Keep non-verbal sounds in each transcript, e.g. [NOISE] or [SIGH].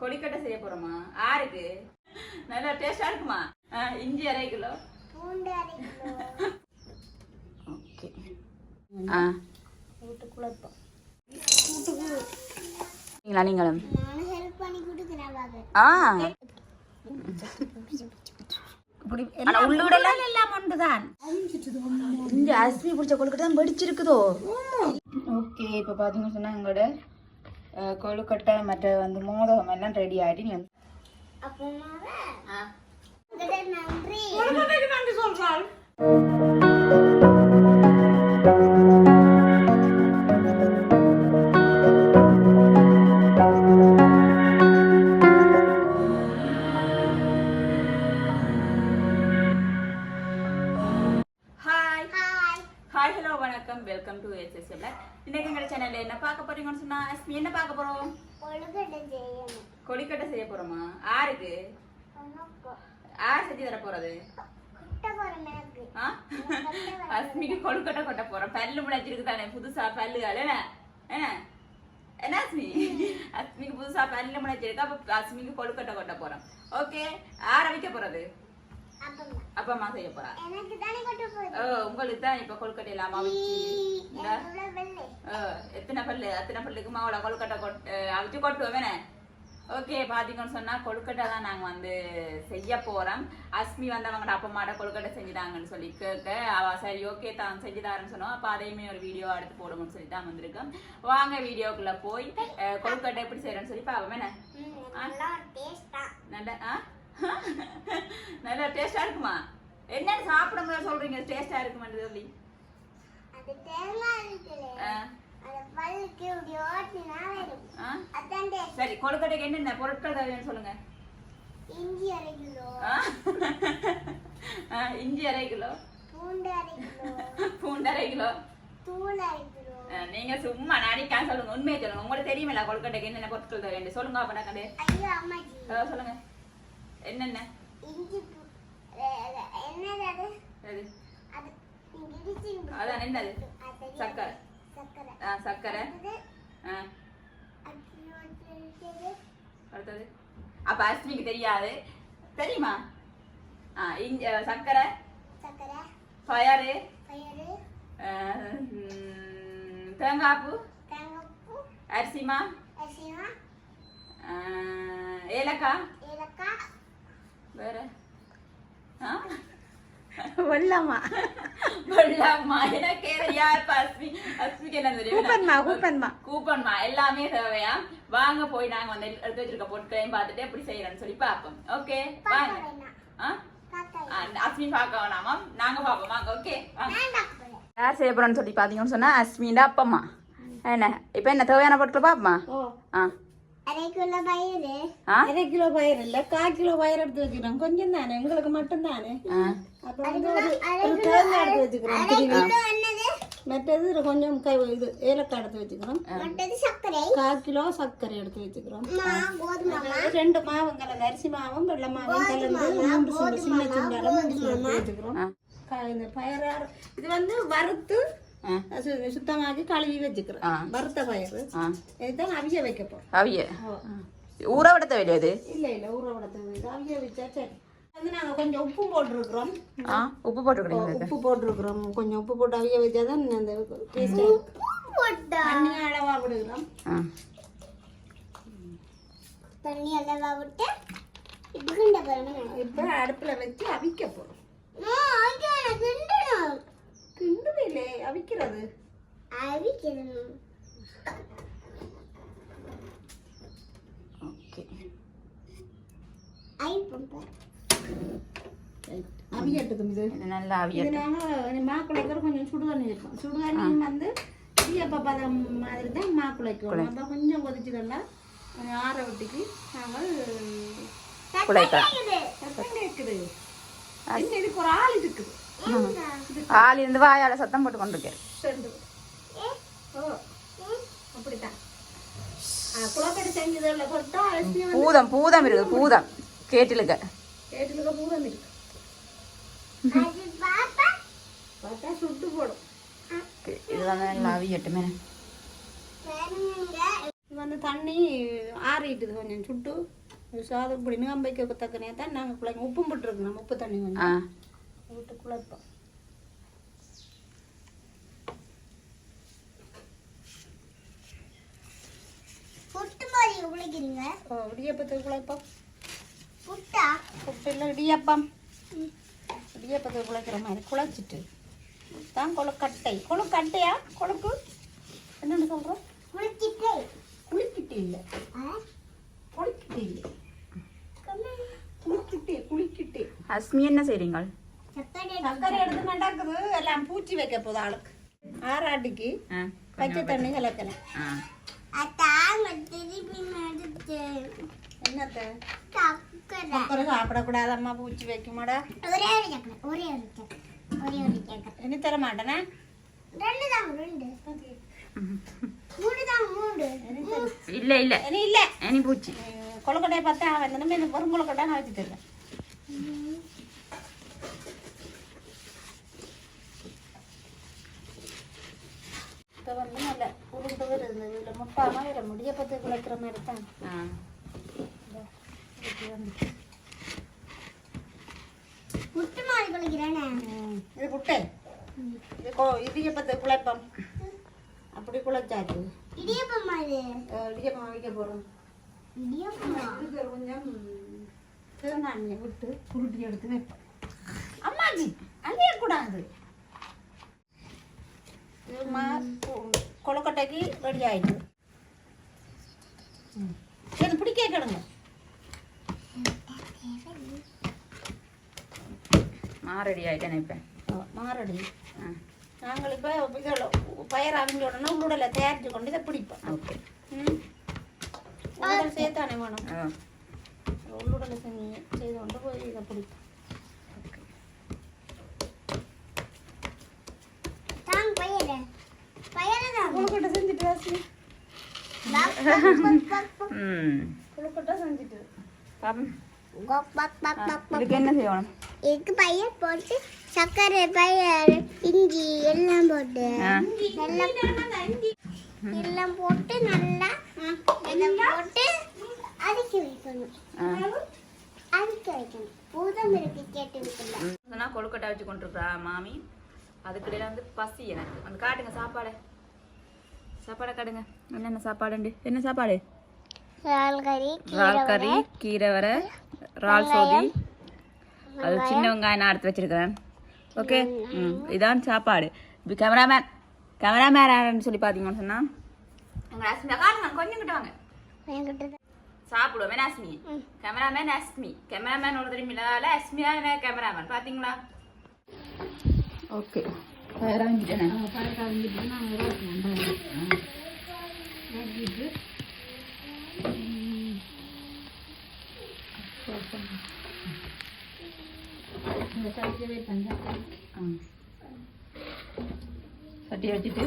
கொடிக்கட்டை செய்ய போறோமா? ஆருக்கு நல்லா டேஸ்டா இருக்குமா? இஞ்சி அரை கிலோ. பூண்டு அரை கிலோ. ஓகே. ஆ. போட்டு குழப்பம் நீங்களா நீங்களும்? நானும் ஹெல்ப் பண்ணி கொடுக்குறேன் வாங்க ஆ. இப்படி ஆனா உள்ளுடலாம் எல்லாம் ஒன்றுதான் இந்த அரிசி பிடிச்ச கொழுக்கட்டை தான் வெடிச்சிருக்குதோ? ஓகே இப்போ பார்த்தீங்கன்னு சொன்னா எங்களோட கொழுக்கட்டை மற்ற வந்து மோதகம் எல்லாம் ரெடி ஆகிட்டு நீ நன்றி. நன்றி சொல்றாள்? வணக்கம். வெல்கம் டு எஸ்எஸ் பிளாக் இன்னைக்கு எங்களோட சேனல்ல என்ன பார்க்க போறீங்கன்னு சொன்னா அஸ்மி என்ன பார்க்க போறோம்? கொடிக்கட்டை செய்ய போறோமா? ஆருக்கு யார் செஞ்சு தர போறது? அஸ்மிக்கு கொழுக்கட்டை கொட்ட போறோம். பல்லு முளைச்சிருக்கு தானே புதுசா பல்லு என்ன? என்ன அஸ்மி அஸ்மிக்கு புதுசா பல்லு முளைச்சிருக்கு அப்ப அஸ்மிக்கு கொழுக்கட்டை கொட்ட போறோம். ஓகே யார வைக்க போறது? அப்பா அம்மா செய்ய போறா? ஓ உங்களுக்கு தான் இப்ப வச்சு எவ்வளவு வெள்ளை. ஓ, எத்தனை பல்லு? எத்தனை பல்லுக்கு மாவுல கொழுக்கட்டை கொட்டு அவிச்சு கொட்டுவோம் வேணே. ஓகே பாத்தீங்கன்னு சொன்னா கொழுக்கட்டை தான் நாங்க வந்து செய்ய போறோம். அஸ்மி வந்து அவங்க அப்பா மாட கொழுக்கட்டை செஞ்சுட்டாங்கன்னு சொல்லி கேட்க அவ சரி ஓகே தான் செஞ்சுதாருன்னு சொன்னோம். அப்ப அதையுமே ஒரு வீடியோ எடுத்து போடுவோம்னு சொல்லி தான் வந்திருக்கோம். வாங்க வீடியோக்குள்ள போய் கொழுக்கட்டை எப்படி செய்யறேன்னு சொல்லி பாப்போம். என்ன நல்லா நல்ல டேஸ்டா இருக்குமா? என்னன்னு சாப்பிடும்போது சொல்றீங்க டேஸ்டா இருக்குமான்னு சொல்லி. அது தேங்காய் இருக்குல்ல சரி கொழுக்கட்டைக்கு என்னென்ன பொருட்கள் தேவைன்னு சொல்லுங்க. இஞ்சி அரை கிலோ. இஞ்சி அரை கிலோ. பூண்டு அரை கிலோ. பூண்டு அரை கிலோ. தூள் அரை கிலோ. நீங்க சும்மா நடிக்காம சொல்லுங்க உண்மையை சொல்லுங்க. உங்களுக்கு தெரியுமில்ல கொழுக்கட்டைக்கு என்னென்ன பொருட்கள் தேவை சொல்லுங்க அப்ப நான் கண்டு சொல்லுங்க. என்னென்ன? என்னது அதான். சக்கரை. சக்கரை. ஆ. அடுத்தது. அப்ப அஸ்மிக்கு தெரியாது. தெரியுமா? ஆ சர்க்கரை சக்கரை. பயறு. பயிறு ஆ, ம், தேங்காய் பூ தேங்காய் பூ அரிசிமா? அரிசிமா ஏலக்காய். ஏலக்காய். வேற? வெள்ளமா? வெள்ளம்மா எனக்கே யார் அஸ்மி அஸ்மிக்கு என்ன தெரியும்? கூப்பன்மா கூப்பன்மா. கூப்பன்மா எல்லாமே தேவையா? வாங்க போய் நாங்க வந்து எடுத்து வச்சிருக்க பொருட்களையும் பார்த்துட்டு எப்படி செய்யறேன்னு சொல்லி பார்ப்போம். ஓகே? வாங்க. அஸ்மி பார்க்க வேணாமா நாங்க பார்ப்போம். வாங்க ஓகே. யார் செய்ய போறோம்னு சொல்லி பார்த்தீங்கன்னு சொன்னா அஸ்மின்டா அப்பம்மா. என்ன? இப்போ என்ன தேவையான பொருட்கள் பாப்பமா ஆ. அரை கிலோ பயிறு. ஆ? அரை கிலோ பயிர் இல்ல கால் கிலோ பயிர் எடுத்து வச்சுக்கிறோம். கொஞ்சம் தானே. உங்களுக்கு மட்டும் தானே ஆ அப்புறம் வந்து ஒரு தேங்காய் எடுத்து வச்சுக்கிறோம். மற்றது கொஞ்சம் கை இது ஏலக்காய் எடுத்து வச்சுக்கிறோம். சர்க்கரை. கால் கிலோ சர்க்கரை எடுத்து வச்சுக்கிறோம். மா கோதுமை அப்புறம் ரெண்டு மாவும் கலந்து அரிசி மாவும் வெள்ளை மாவும் கலந்து மூன்று சுண்டு சின்ன சுண்டால மூன்று சுண்டு எடுத்து வச்சுக்கிறோம். ஆ. க- இந்த பயறு இது வந்து வறுத்து சுத்தமாக்கி கழுவி வச்சுக்கிறோம் ஆ. வறுத்த பயிறு இதுதான் அவிய வைக்க போறோம் அவிய. ஊற விட தேவையில்லையா இது இல்ல இல்ல ஊற விட தேவை அவிய வச்சா சரி வந்து நாங்க கொஞ்சம் உப்பு போட்டிருக்கிறோம் ஆ உப்பு போட்டுக்கிறீங்க உப்பு போட்டிருக்கிறோம் கொஞ்சம் உப்பு போட்டு அவிய வச்சா தான் அந்த டேஸ்ட் தண்ணி அளவா விடுகிறோம் தண்ணி அளவா விட்டு இப்போ அடுப்புல வச்சு அவிக்க கிண்டுதில்லே அவிக்கிறது. அவிக்கணும் ஓகே. ஐ பம்பர். அவியட்டுக்கும் இது. நல்லா அவிய இது நாங்கள் மாக்குழைக்கிற கொஞ்சம் சுடுதண்ணி இருக்கும். சுடுதண்ணியும் வந்து இடியப்ப பதம் மாதிரி தான் மாக்குழைக்கிறோம் அப்போ கொஞ்சம் கொதிச்சுதெல்லாம் ஆற விட்டுக்கு நாங்கள் குழைக்கா சத்தம் கேட்குது என்ன இதுக்கு ஒரு ஆள் இருக்குது. ஆள் இருந்து வாயால சத்தம் போட்டு கொண்டிருக்கேன். பூதம் பூதம் இருக்குது பூதம். கேட்டிலுக்க. கேட்டுலுக்க பூரம் இருக்கு சுட்டு போடும் இது வந்து நல்லா அவியட்டுமே வந்து தண்ணி ஆறிட்டுது கொஞ்சம் சுட்டு சாதம் இப்படி நம்பைக்க தக்கனே தான் நாங்கள் பிள்ளைங்க உப்பும் போட்டுருக்கு நம்ம உப்பு தண்ணி கொஞ்சம். விட்டு குழப்போம் புட்டு மாதிரி உழைக்கிறீங்க ஓ இடியப்பத்துக்கு குழப்பம் புட்டா? புட்டு இல்லை இடியப்பம். இடியப்பத்துக்கு குழைக்கிற மாதிரி குழைச்சிட்டு தான் கொழுக்கட்டை. கொழுக்கட்டையா? கொழுக்கு? என்னென்னு சொல்கிறோம் குளிச்சிட்டு குளிக்கிட்டு இல்லை. குளிக்கிட்டு இல்லை. குளிக்கிட்டு குளிக்கிட்டு. அஸ்மி என்ன செய்றீங்க? சக்கரை சக்கரை எடுத்து நடக்குது எல்லாம் பூச்சி வைக்க போகுது ஆளுக்கு. ஆறாட்டிக்கு பச்சை தண்ணி எடுத்து என்னத்தை? சக்கரை சக்கரை சாப்பிடக்கூடாதம்மா பூச்சி வைக்குமாடா. ஒரே ஒரு சக்கரை ஒரே ஒரு சக்கரை ஒரே ஒரு சக்கரை இனி தர மாட்டேனே? ரெண்டு தான் ரெண்டு. மூணு தான் மூணு. இல்ல இல்ல. இனி இல்லை. இனி பூச்சி. கொழுக்கட்டையை பார்த்தா அவன் இந்த இந்த வெறும் கொழுக்கட்டை நான் வச்சுட்டு இருக்கேன். இப்போ வந்து நல்ல உருண்டு வருது. இதில் முட்டாமல் வேற முடிய பத்து குழைக்கிற மாதிரி தான் ஆ. முட்டு மாதிரி குளிக்கிறேனே. இது புட்டை இது கொ இடியப்பத்தை குழைப்பம். அப்படி குழைச்சாச்சு. இடியப்பம் மாதிரி இடியப்பம் வைக்க போகிறோம் இடியப்பமா? கொஞ்சம் தேங்காய் விட்டு குருட்டி எடுத்து வைப்போம். அம்மாஜி அழியக்கூடாது இது மா கொ- கொழுக்கட்டைக்கு ரெடி ஆயிடுது ம். சரி பிடிக்க கேளுங்க மாரடி ஆயிட்டேன் இப்ப மாரடி நாங்கள் இப்போ இதில் பயிர் அவிஞ்ச உடனே உள்ளுடல தயாரித்து கொண்டு இதை பிடிப்போம் ஓகே ம் சேர்த்தானே வேணும் ஆ உள்ளுடலை செஞ்சு செய்து கொண்டு போய் இதை பிடிப்போம் தான் பையல பையல தான் கொழுக்கட்டை செஞ்சுட்டு செஞ்சுட்டு. இதுக்கு என்ன செய்யணும்? இதுக்கு பையன் போட்டு சர்க்கரை பயிர் இஞ்சி எல்லாம் போட்டு எல்லாம் போட்டு நல்லா எல்லாம் போட்டு அடிக்க வைக்கணும். அடிக்க வைக்கணும். பூதம் இருக்கு கேட்டு வைக்கணும். கொழுக்கட்டை வச்சு கொண்டிருக்கிறா மாமி. அதுக்கிடையில வந்து பசி எனக்கு. வந்து காட்டுங்க சாப்பாடு. சாப்பாடை காட்டுங்க. என்னென்ன சாப்பாடுண்டு என்ன சாப்பாடு? இறால் கறி கீரை வரை இறால் சோதி. அது சின்ன வெங்காயம் நான் எடுத்து வச்சிருக்கிறேன். ஓகே ம் இதான் சாப்பாடு. இப்போ கேமராமேன் கேமராமேன் யாருன்னு சொல்லி பார்த்தீங்கன்னு சொன்னா எங்க அஸ்மியா காட்டுங்க கொஞ்சம் கிட்ட வாங்க. சாப்பிடுவோம் அஸ்மி கேமராமேன் அஸ்மி கேமராமேன் ஒரு தெரியுமில்ல அஸ்மியா கேமராமேன் பார்த்தீங்களா? ஓகே இறங்கிட்டேன் பழக்க வந்துட்டு நாங்கள் இறக்கணும் இறக்கிட்டு இந்த சட்டி வச்சுட்டு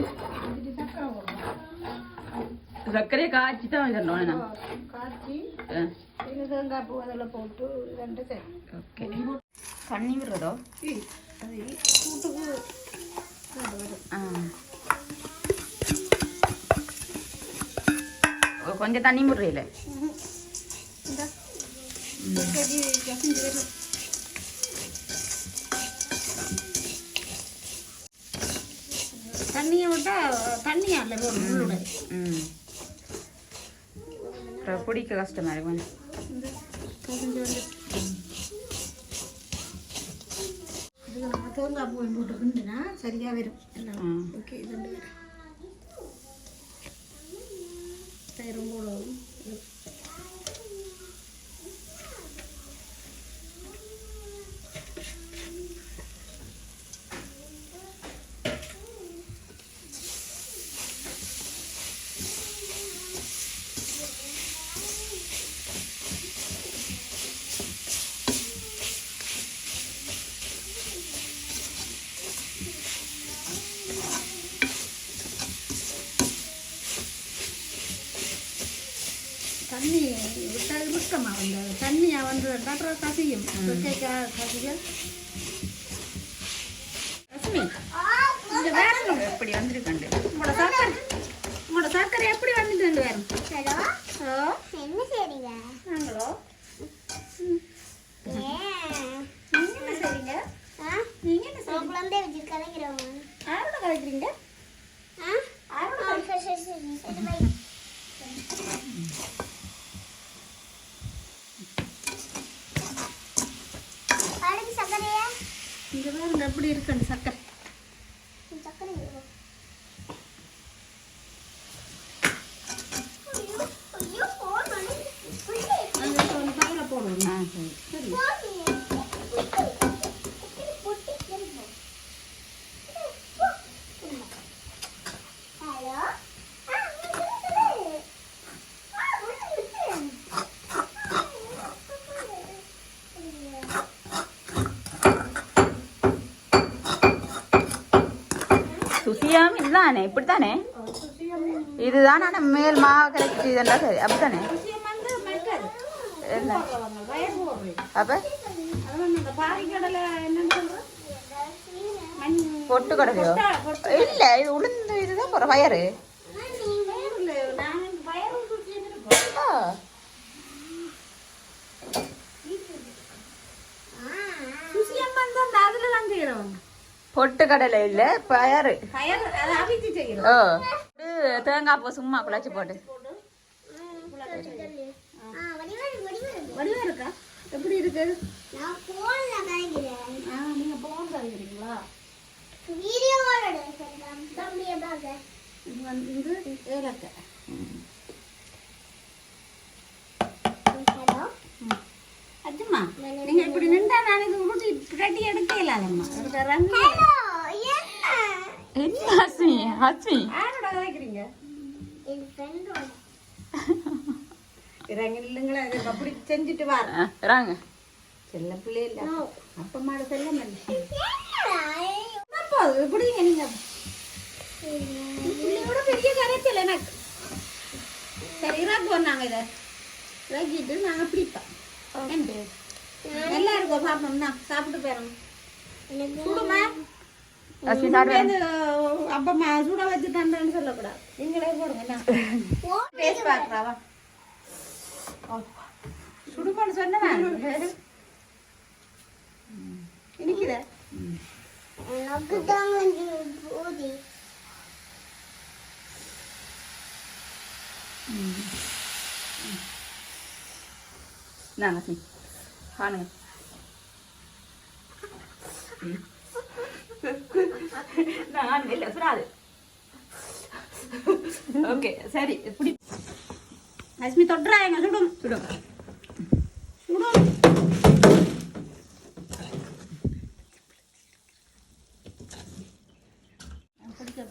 சர்க்கரையை காய்ச்சி தான் வச்சிடணும் காய்ச்சி இது தேங்காய் பூ அதில் போட்டு ரெண்டு ஓகே தண்ணி விடுறதோ அது கூட்டுக்கு ஆ கொஞ்சம் தண்ணி விடுறீல இந்த கறி கசிஞ்சு வரும் தண்ணியை விட்டா தண்ணியா இல்லை வரும் உள்ளுட. அப்புறம் பிடிக்க கஷ்டமா இருக்கும் தேங்காய் பூ போட்டு கிண்டுனா சரியா வரும் எல்லாம். ஓகே ரெண்டு வரும் தயிரும் போட தண்ணி விட்டால் முட்டமா வந்து தண்ணியா வந்து அப்புறம் கசியும். கேட்க கசிய. ரஷ்மி இங்க வேறணும் எப்படி வந்திருக்கண்டு? உங்களோட சக்கரை உங்களோட சர்க்கரை எப்படி வந்துட்டு பேரும்? ஹலோ? என்ன செய்றீங்க? நாங்களோ நீங்க என்ன செய்றீங்க? நீங்க என்ன செய்றீங்க? கலைக்கிறவங்க யாரோட கலைக்கிறீங்க ஆ ஆ சரி சரி சரி சரி பை பாருங்க சக்கரையா இங்க பாருங்க எப்படி இருக்குன்னு சர்க்கரை சக்கரை இருக்கும். ஐயோ, ஐயோ, phone பண்ணு. புள்ளி, நாங்கள் இப்போ வந்து பயிரை போடுவோம் ஆ சரி சரி phone. புட்டி, திரும்ப. ஹலோ ஆ, இங்க இருக்குது. ஆ, உள்ள இருக்கு. சுசியம் இதுதானே இப்படித்தானே? இதுதான் மேல் மாவு கரைச்சி இதெல்லாம் சரி அப்படித்தானே? அப்போ? பொட்டு பொட்டு இல்லை இது உளுந்து இதுதான் போகிற வயறு. பொட்டு கடலை இல்லை பயறு தேங்காய் பூ சும்மா குழச்சி போட்டு ஆ, வடிவேலு, வடிவேலு. வடிவா இருக்கா? எப்படி இருக்கு? நான் phone ல காய்க்கிறேன். ஆ நீங்கள் போன் கலைக்கிறீங்களா வீடியோவோட பார்க்க. இது வந்து ஏலக்காய் ஹலோ? அச்சுமா நீங்க இப்படி நின்றா நான் இது உருட்டி பிரட்டி எடுக்க இல்லாதம்மா எடுக்க ரங்கு ஹலோ என்ன? என்ன ஹஸ்மி ஹஸ்மி யாரோட கலைக்கிறீங்க என் ஃப்ரெண்டோட [LAUGHS] இறங்கி இல்லைங்களா அப்படி செஞ்சுட்டு வர இறாங்க செல்ல பிள்ளை இல்ல அப்பா மாட செல்ல இல்லை என்னடா அப்பா எப்படி நீங்க பிள்ளையோட பெரிய கரைச்சல் எனக்கு சரி இறக்குவோம் நாங்க இதை இறக்கிட்டு நாங்க பிடிப்போம்? நல்லா இருக்கும் சாப்பிடணும்னா சாப்பிட்டு எனக்கு சுடுமா அப்பமா சுட வச்சுட்டான்னு சொல்லக்கூடாது நீங்களே போடுங்க டேஸ்ட் பார்க்கறாவா சுடுமான்னு சொன்னேன் இனிக்குதா? எனக்கு தான் நாங்க ஹஸ்மி காணுங்க. நான் இல்லை ஓகே சரி இப்படி லட்சுமி தொட்டுறாங்க சுடும் சுடும் சுடும்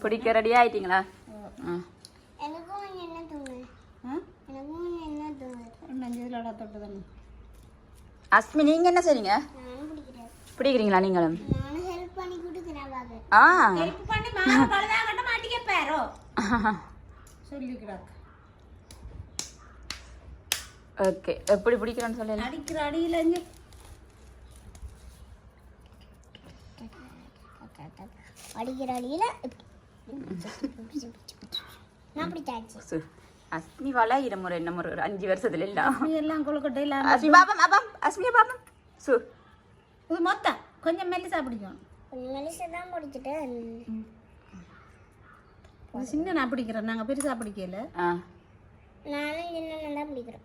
பிடிக்க ரெடி ஆயிட்டீங்களா ஆ எனக்கும் கொஞ்சம் என்ன தோணு ஆ எனக்கும் கொஞ்சம் என்ன தோணு ஒன்று அஞ்சு இதில் தொட்டு தானே அஸ்மி நீங்க என்ன செய்றீங்க நானும் பிடிக்கிறேன் பிடிக்கிறீங்களா நீங்களும் நானும் ஹெல்ப் பண்ணி கொடுக்குறேன் வாங்க ஆ Okay. எப்படி பிடிக்கிறோன்னு சொல்லல அடிக்கிற அடியில் அடிக்கிற அடியில். அஸ்மி வள முறை என்ன முறை ஒரு அஞ்சு வருஷத்துல இல்ல நீ எல்லாம் கொழுக்கட்டை இல்லாம அஸ்மி பாப்பம் அப்பம் அஸ்மியா பாப்பம் சு. இது மொத்தம். கொஞ்சம் மெல்லிசா பிடிக்கும். கொஞ்சம் மெலிசா தான் பிடிச்சிட்டேன். சின்ன நான் பிடிக்கிறேன். நாங்கள் பெருசாக பிடிக்கல. ஆ. நானும் சின்ன நல்லா பிடிக்கிறேன்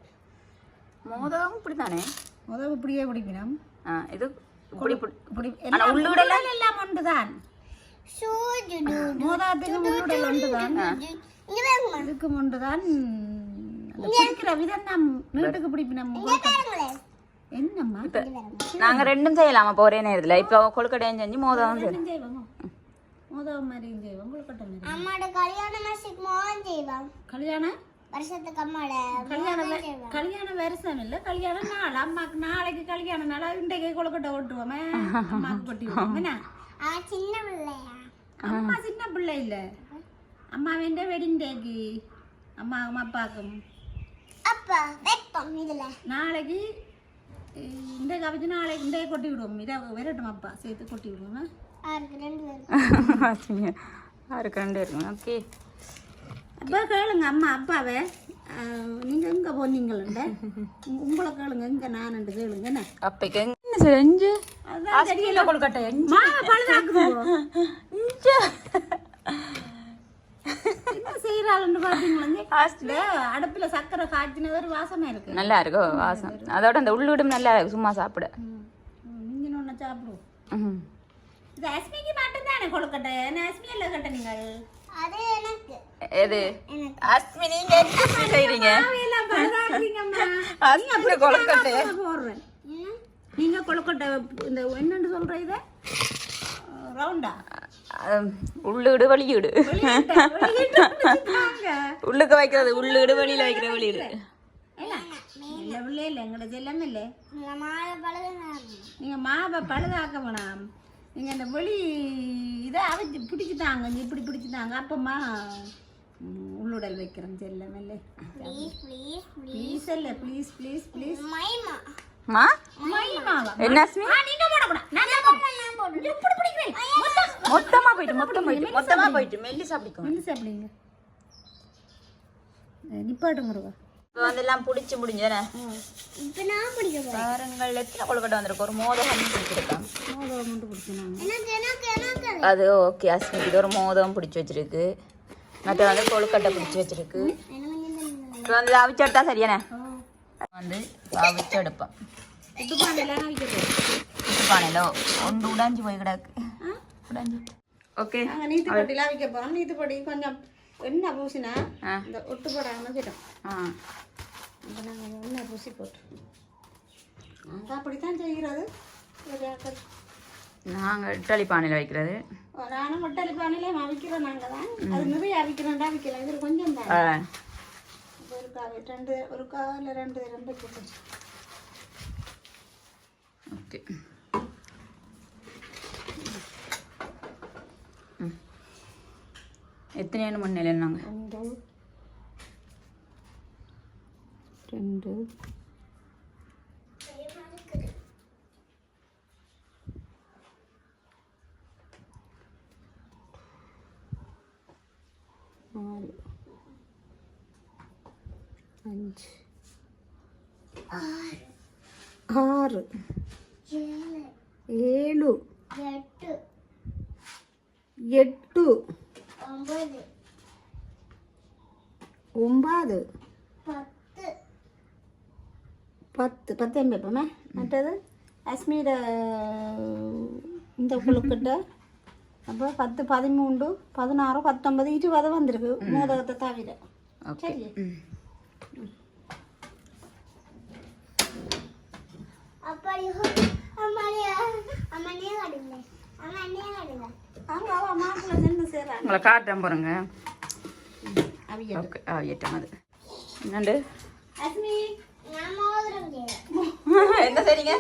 மோதகம் இப்படித்தானே? முதல் இப்படியே பிடிக்கணும். ஆ இது இப்படி பிடி- இப்படி ஆனா எல்லாம் உள்ளுடல உள்ளுடல் எல்லாம் ஒன்று தான் சூஜுடு மோதாத்துக்கு உள்ளுடல் ஒன்று தான் இதுக்கு ஒன்று தான் பிடிக்கிற விதம் நம் நீட்டுக்கு பிடிப்பினம். என்னம்மா? நாங்க ரெண்டும் செய்யலாமா? இப்போ ஒரே நேரத்துல. இப்போ கொழுக்கட்டையும் செஞ்சு மோதகம் செய்வாங்க மோதம் மாதிரியும் செய்வோம். கொழுக்கட்டை மாதிரி அம்மாட கல்யாண மாசத்துக்கு மோகன் செய்வான் கல்யாணம் கல்யாண வருஷம் இல்ல கல்யாண நாள். அம்மாக்கு நாளைக்கு கல்யாண நாள். இன்றைக்கு கொழுக்கட்டை ஓட்டுவோமே. அம்மாக்கு கொட்டிடுவோம் சின்ன பிள்ளையா? அம்மா சின்ன பிள்ளை இல்ல. அம்மா வேண்ட வெட்டிங் டேக்கு அம்மாவும் அப்பாக்கும். அப்பா வைப்போம் இதுல. நாளைக்கு இந்த கவிச்சு நாளைக்கு இந்த கொட்டி விடுவோம். இதை விரட்டும் அப்பா. சேர்த்து கொட்டி விடுவோம். ஆறுக்கு ரெண்டு பேரும் அஸ்மி யாருக்கு ரெண்டு இருக்கும் ஓகே. அப்பா கேளுங்க அம்மா அப்பாவே. அஹ், நீங்க எங்க போனீங்களே உங்களை கேளுங்க எங்க நான் கேளுங்க என்ன? அப்பைக்கு என்ன செஞ்சு அதான் அஸ்மியில கொழுக்கட்டை பழுதாக்குவோம் என்ன செய்யறாளுன்னு பாத்தீங்களா அடுப்புல சக்கரை காய்ச்சின ஒரு வாசமா இருக்கு. நல்லா இருக்கும் வாசம். அதோட அந்த உள்ளுடும் நல்லா இருக்கு சும்மா சாப்பிட. நீங்க ஒண்ணு சாப்பிடுவோம். ம். இது அஸ்மிக்கு மட்டும்தானே கொழுக்கட்டை? என்ன அஸ்மி எல்லாம் கட்ட நீங்கள்? எது? அஸ்மி நீங்க என்ன செய்றீங்க? கொழுக்கட்டை. நான் போடுறேன். நீங்க கொழுக்கட்டை இந்த என்னன்னு சொல்ற இத? ரவுண்டா? உள்ளீடு வெளியீடு. உள்ளுக்கு வைக்கிறது உள்ளீடு வெளியில வைக்கிற வெளியீடு. நீங்க மாவை பழுதாக்க வேணாம் நீங்க அந்த வெளி இதை அவிச்சு பிடிச்சிட்டாங்க. இப்படி பிடிச்சிட்டாங்க. அப்பமா ம், உள்ளுடல் வைக்கிறேன். செல்லம் இல்லை ப்ளீஸ் ப்ளீஸ் ப்ளீஸ் இல்லை ப்ளீஸ் ப்ளீஸ் ப்ளீஸ் மைமா. மா? என்ன மொத்தம். மொத்தமா போயிட்டு மொத்தம் போயிட்டு மொத்தமா போயிட்டு மெல்லிசா பிடிக்கும் என்ன சாப்பிடுங்க நிப்பாட்டு முருகா. இப்போ வந்து எல்லாம் பிடிச்சி முடிஞ்சேனே இப்போ நான் பிடிக்க போறேன். பாருங்கள் எத்தனை கொழுக்கட்டை வந்திருக்கு? ஒரு மோதகம் பிடிச்சிருக்கான் மட்டும் அது ஓகே அஸ்மிக்கு இது ஒரு மோதகம் பிடிச்சி வச்சிருக்கு. மற்ற வந்து கொழுக்கட்டை பிடிச்சி வச்சிருக்கு. இப்போ வந்து அவிச்சு எடுத்தா சரியானே? வந்து அவிச்சு எடுப்பேன் இது பானையில ஒன்று உடைஞ்சு போய் கிடக்கு. உடைஞ்சு. ஓகே. நீத்து பொடிலாம் வைக்க போகிறோம் நீத்து பொடி கொஞ்சம் எண்ணெய் பூசினா? இந்த ஒட்டு போடாமல் கிட்டோம். ஆ. அப்போ நாங்கள் எண்ணெய் பூசி போட்டு. நாங்கள் அப்படித்தான் செய்கிறது நாங்கள் இட்டாலி பானையில் வைக்கிறது. நானும் மொட்டலி பானையிலே அவிக்கிறோம் நாங்கள் தான். அது நிறைய அவிக்கிறோம்டா அவிக்கலாம் இது கொஞ்சம் தான். ஒரு கால் ரெண்டு ஒரு கால் ரெண்டு ரெண்டு ஓகே. எத்தனையான மண்ணில் என்னங்க ரெண்டு. ரெண்டு. நாலு அஞ்சு. ஆறு. ஏழு. ஏழு. எட்டு. எட்டு. ஒன்பது. ஒன்பது. பத்து. பத்து பத்து எம்பி எப்பவுமே மற்றது அஸ்மீர இந்த கொழுக்கட்டை. அப்போ பத்து பதிமூன்று பதினாறு பத்தொன்பது இருபது வந்திருக்கு. மோதகத்தை தவிர. ஓகே. சரி ம். அப்படி அம்மாடியா அம்மனே கடுங்க அம்மனே கடுங்க உங்களை காட்டுறேன் பாருங்க. ஓகே ஆ ஏட்டம் அது. என்னண்டு? [LAUGHS] என்ன செய்றீங்க?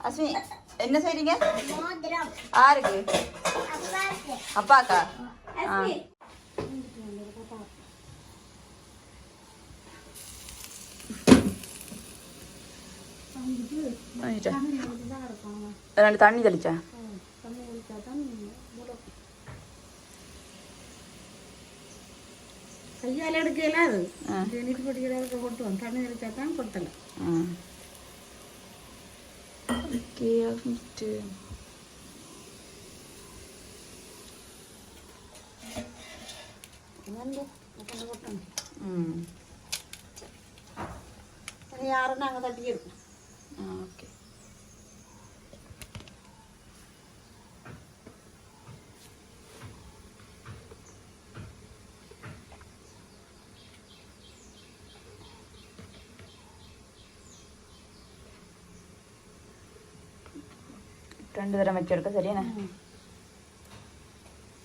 அஸ்மி என்ன செய்றீங்க? யாருக்கு அப்பாக்கு? இருப்பாங்க ரெண்டு தண்ணி தெளிச்சா தண்ணி ஊற்றா தான் முளை- கையால் எடுக்கல அது. நீட்டு பொடிக்கிறதுக்கு கொட்டுவோம் தண்ணி தெளிச்சா தான் கொட்டலை ஓகே இனி யாரும் நாங்கள் தட்டிக்கிறோம் ஓகே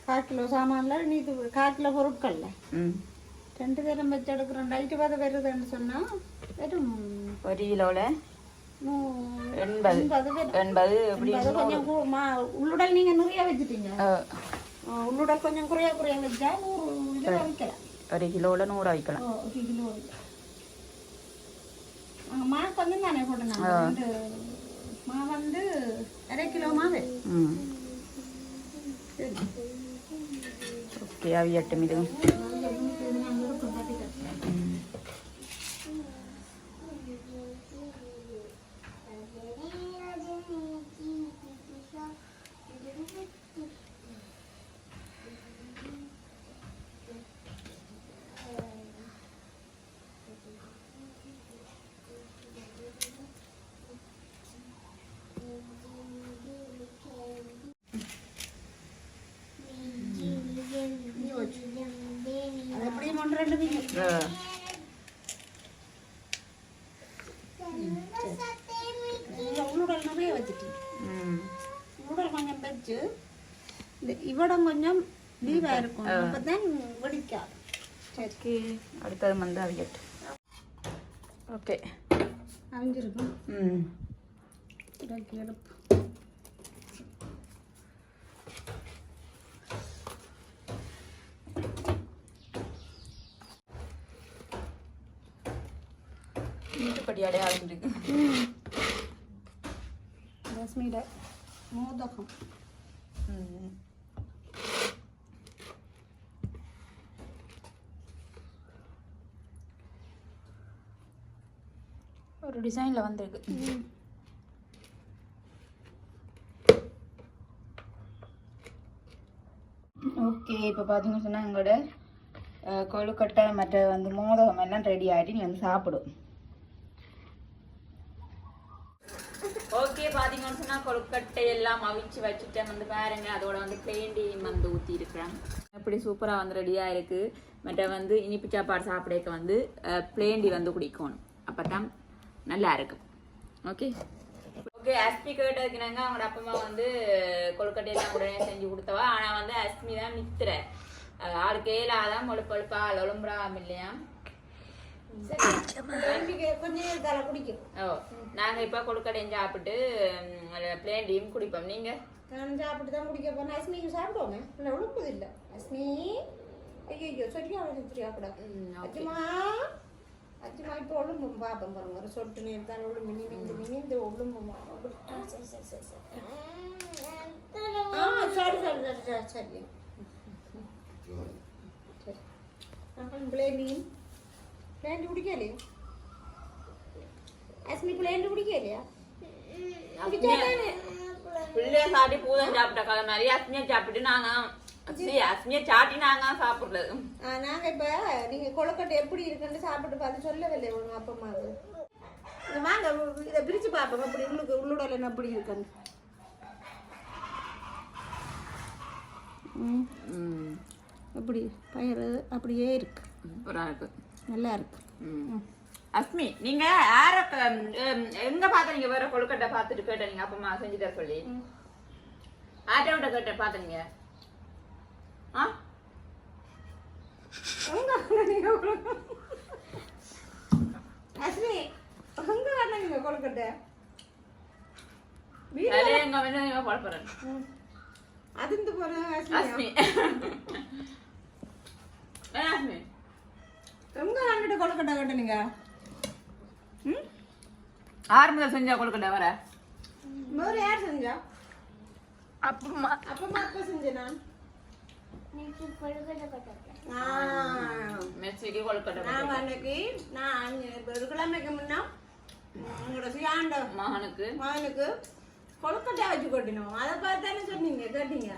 கால் கிலோ சாமான்ல நீத்து கால் கிலோ பொருட்கள்ல? ம். ரெண்டு தரம் வச்சு எடுக்கிறோம். நைட்டு பார்த்து வருதுன்னு சொன்னால் வெறும் ஒரு கிலோவில் நூ- எண்பது. எண்பது கொஞ்சம் உள்ளுடல் நீங்கள் நிறைய வச்சுட்டீங்க. உள்ளுடல் கொஞ்சம் குறைய குறைய வச்சா நூறு இதில் வைக்கலாம். ஒரு கிலோவில் நூறு வைக்கலாம். ஒரு கிலோ மா கொஞ்சம் தானே ரெண்டு மா வந்து அரை கிலோ மாவு. ஓகே அவியட்டும் இது அது நாங்கள் இருக்கும் தட்டிட்டு அது எப்படியும் ஒன்று ரெண்டு மீன் உளுடல் நிறைய வச்சுட்டேன் உளுடல் கொஞ்சம் வச்சு இவடம் கொஞ்சம் லீவாக இருக்கும் அப்போ தான் வெடிக்காது. ஓகே. அடுத்தது வந்து அவியட்டு ஓகே. அவிஞ்சிருக்கும். ம். எடுப்பு நீட்டுப்பட்டியாடே ஆகிருக்கு ரஸ்மியில மோதகம். ஒரு டிசைனில் வந்திருக்கு. ஓகே இப்போ பார்த்தீங்கன்னு சொன்னால் எங்களோட கொழுக்கட்டை மற்ற வந்து மோதகம் எல்லாம் ரெடி ஆகிட்டு நீ வந்து சாப்பிடும் ஓகே பார்த்தீங்கன்னு சொன்னால் கொழுக்கட்டை எல்லாம் அவிச்சு வச்சுட்டேன் வந்து பாருங்க அதோட வந்து பிளேண்டியும் வந்து ஊற்றி இருக்கிறேன் எப்படி சூப்பராக வந்து ரெடியாக இருக்குது மற்ற வந்து இனிப்பு சாப்பாடு சாப்பிடக்க வந்து பிளேண்டி வந்து குடிக்கணும். அப்போ தான் நல்லா இருக்கும். ஓகே ஓகே அஸ்மி கேட்டதுக்கு நாங்க அவங்களோட அப்பா அம்மா வந்து கொழுக்கட்டையெல்லாம் உடனே செஞ்சு கொடுத்தவா. ஆனா வந்து அஸ்மி தான் நித்துற ஆறு கேலாதான் மொழுப்பு மொழுப்பா ஒழும்புறாம இல்லையா? கொஞ்சம் தலை குடிக்கும். ஓ. நாங்க இப்ப கொழுக்கட்டையும் சாப்பிட்டு பிளேன் டீம் குடிப்போம். நீங்க? நான் சாப்பிட்டு தான் குடிக்க போனேன் அஸ்மிக்கு சாப்பிடுவோமே? இல்லை உழுப்புது இல்லை. அஸ்மி? ஐயோ சரியா சரியா கூட ம், okay. அச்சுமா அச்சுமா இப்போ ஒழும்பும் பாப்போம் பாருங்க. ஒரு சொட்டு நீர் தான் ஒழும்பு நிமிந்து நிமிந்து ஒழும்பும் சரி சரி சரி சரி. ஆ சரி சரி சரி சரி சரி. சரி. நான் பிளேண்டி பிளேண்டி குடிக்கலையே அஸ்மி பிளேண்டி குடிக்கலையா குடிக்காதானே பிள்ளைய சாட்டி பூதம் சாப்பிட்ட கதை மாதிரி அஸ்மியா சாப்பிட்டு நாங்க அஸ்மியா சாட்டி நாங்க சாப்பிடுறது நாங்க இப்ப நீங்க கொழுக்கட்டை எப்படி இருக்குன்னு சாப்பிட்டு பார்த்து சொல்லவில்லை உங்க அப்பா இங்க வாங்க இதை பிரிச்சு பார்ப்போம் அப்படி உள்ளுக்கு உள்ளுடல என்ன எப்படி இருக்குன்னு எப்படி பயிர் அப்படியே இருக்கு சூப்பரா இருக்கு நல்லா இருக்கு ம். அஸ்மி நீங்க யார எங்க பாத்தீங்க வேற கொழுக்கட்டை பார்த்துட்டு கேட்டீங்க அப்பமா செஞ்சு தர சொல்லி? ஆட்டோட கேட்ட பாத்தீங்க ஆ? நீங்க? அஸ்மி எங்க வரல நீங்க கொழுக்கட்டை. எங்க வந்து போட போறேன் ம். அதிர்ந்து போறேன் அஸ்மி. அஸ்மி? எங்க வந்துட்டு கொழுக்கட்டை கட்டுனீங்க ம் ஆறு முதல் செஞ்சா கொழுக்கட்டை வர? வேறு யார் செஞ்சா? அப்பமா அப்பமா அப்பா செஞ்சேனா மெர்சிக்கு கொழுக்கட்டை நான் அன்னைக்கு நான் ஒரு கிழமைக்கு முன்னா உங்களோட சுயாண்ட மகனுக்கு. மகனுக்கு கொழுக்கட்டை வச்சு கொட்டினோம். அதை பார்த்து தானே சொன்னீங்க கேட்டீங்க.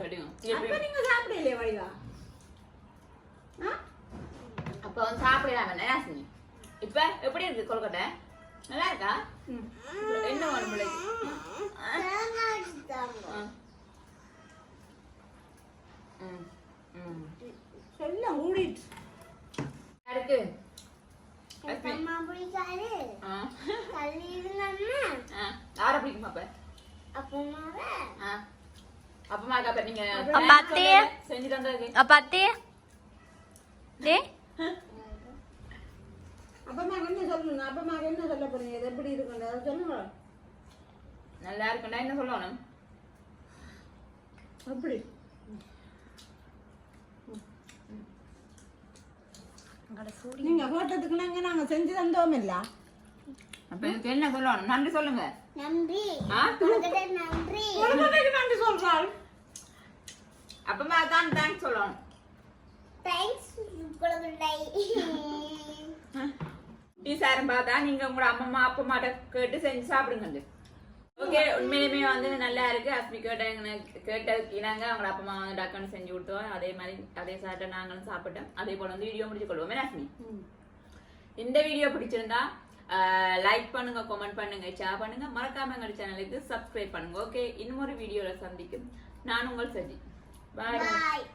அப்ப நீங்க சாப்பிடலையே வடிவா? ஆ? அப்ப வந்து சாப்பிடலாம் இப்ப எப்படி இருக்கு கொழுக்கட்டை? நல்லா இருக்கா. என்ன ம் சொல்ல மூடிட்டு. யாருக்கு? அஸ்மி அம்மா பிடிக்காது. ஆ. தள்ளி இருந்தான்னா ஆ. யாரை பிடிக்குமா அப்ப? அப்பமாவே ஆ. அப்பமா அப்ப நீங்க அப்பா அத்தையே? செஞ்சு தந்ததுக்கு அப்பா அத்தையே டே [LAUGHS] அப்பமா என்ன சொல்லணும்? அப்பமா என்ன சொல்ல போறீங்க இது எப்படி இருக்குன்னு அதை சொல்லுங்க. நல்லா இருக்குண்டா என்ன சொல்லணும்? எப்படி நீங்க போட்டதுக்கு நாங்க நாங்க செஞ்சு தந்தோம் இல்ல? அப்ப இதுக்கு என்ன சொல்லணும்? நன்றி சொல்லுங்க. நன்றி. நன்றி. நன்றி சொல்றாள். அப்பமா தான் தேங்க்ஸ் சொல்லணும். தேங்க்ஸ் குழந்தை டீ சாரம் பார்த்தா நீங்க உங்களோட அம்மா அப்பா மாட்ட கேட்டு செஞ்சு சாப்பிடுங்க ஓகே உண்மையிலுமே வந்து நல்லா இருக்கு. அஸ்மி கேட்டாங்க கேட்டதுக்கு இனாங்க அவங்களோட அப்பா அம்மா வந்து டக்குன்னு செஞ்சு கொடுத்தோம். அதே மாதிரி அதே சாப்பிட்டு நாங்களும் சாப்பிட்டோம். அதே போல வந்து வீடியோ முடிச்சு கொள்வோம் அஸ்மி. இந்த வீடியோ பிடிச்சிருந்தா லைக் பண்ணுங்க கமெண்ட் பண்ணுங்க ஷேர் பண்ணுங்க. மறக்காம எங்க சேனலுக்கு சப்ஸ்கிரைப் பண்ணுங்க ஓகே இன்னொரு வீடியோல சந்திக்கும். நான் உங்கள் சஜி. பாய்